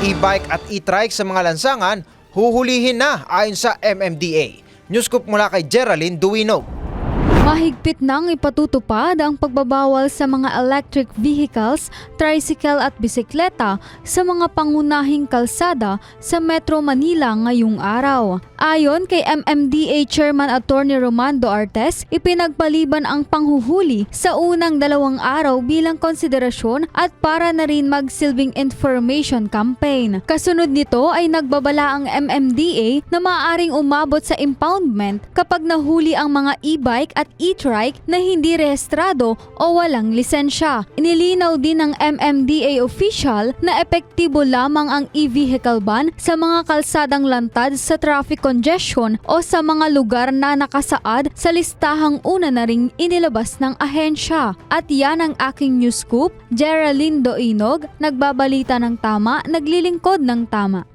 e-bike at e-trike sa mga lansangan, huhulihin na ayon sa MMDA. Newscoop mula kay Geraldine Duino. Mahigpit nang ipatutupad ang pagbabawal sa mga electric vehicles, tricycle at bisikleta sa mga pangunahing kalsada sa Metro Manila ngayong araw. Ayon kay MMDA Chairman Attorney Romando Artes, ipinagpaliban ang panghuhuli sa unang dalawang araw bilang konsiderasyon at para na rin magsilbing information campaign. Kasunod nito ay nagbabala ang MMDA na maaaring umabot sa impoundment kapag nahuli ang mga e-bike at e-trike na hindi rehistrado o walang lisensya. Inilinaw din ng MMDA official na epektibo lamang ang e-vehicle ban sa mga kalsadang lantad sa traffic congestion o sa mga lugar na nakasaad sa listahang una na ring inilabas ng ahensya. At yan ang aking news scoop, Geraldine Doinog, nagbabalita ng tama, naglilingkod ng tama.